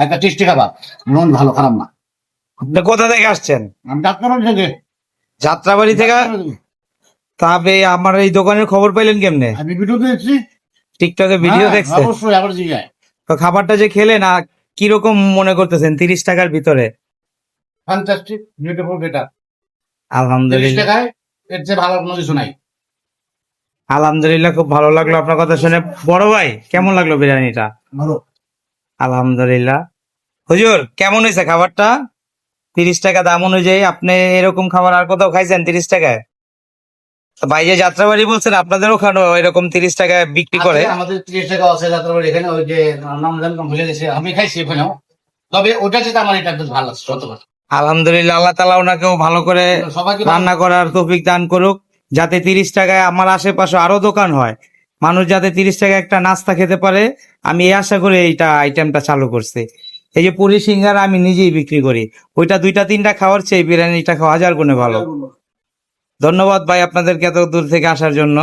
একটা টেস্টি খাবার। মন ভালো খারাপ না। আপনি কোথা থেকে আসছেন? আমি ডাক্তার থেকে। যাত্রাবাড়ি থেকে? তবে আমার এই দোকানের খবর পাইলেন কেমনে? আমি ভিডিও দেখছি। টিকটকে ভিডিও হ্যাঁ, দেখছেন? অবশ্যই আবার তো খাবারটা যে খেলেন আ, কীরকম মনে করতেছেন? তিরিশ টাকার ভিতরে? ফ্যান্টাস্টিক বিউটিফুল বেটার আলহামদুলিল্লাহ। টাকায় এর চেয়ে ভালো কোনো কিছু নাই। আলহামদুলিল্লাহ খুব ভালো লাগল আপনার কথা শুনে। বড় ভাই কেমন লাগল বিরিয়ানিটা? ভালো। আলহামদুলিল্লাহ। হুজুর কেমন হয়েছে খাবারটা? তিরিশ টাকা দাম অনুযায়ী আপনি এরকম খাবার আর কোথাও খাইছেন তিরিশ টাকায়? ভাই যে যাত্রাবাড়ি বলছেন আপনাদের ওখানে এরকম তিরিশ টাকায় বিক্রি করে? আমাদের তিরিশ টাকা আছে যাত্রাবাড়ি এখানে ওই যে নাম ভুলে গেছি আমি খাইছি ওখানেও তবে ওটা যেটা আমার এটা বেশ ভালো লাগছে আলহামদুলিল্লাহ আল্লাহ তালা ওনাকেও ভালো করে রান্না করার তৌফিক দান করুক। যাতে তিরিশ টাকায় আমার আশেপাশে আরও দোকান হয়। মানুষ যাতে তিরিশ টাকায় একটা নাস্তা খেতে পারে আমি এই আশা করে এইটা আইটেমটা চালু করছি। এই যে পুরি সিঙ্গার আমি নিজেই বিক্রি করি। ওইটা দুইটা তিনটা খাওয়ার চেয়ে বিরিয়ানিটা খাওয়া হাজার গুণে ভালো। ধন্যবাদ ভাই আপনাদেরকে এত দূর থেকে আসার জন্য।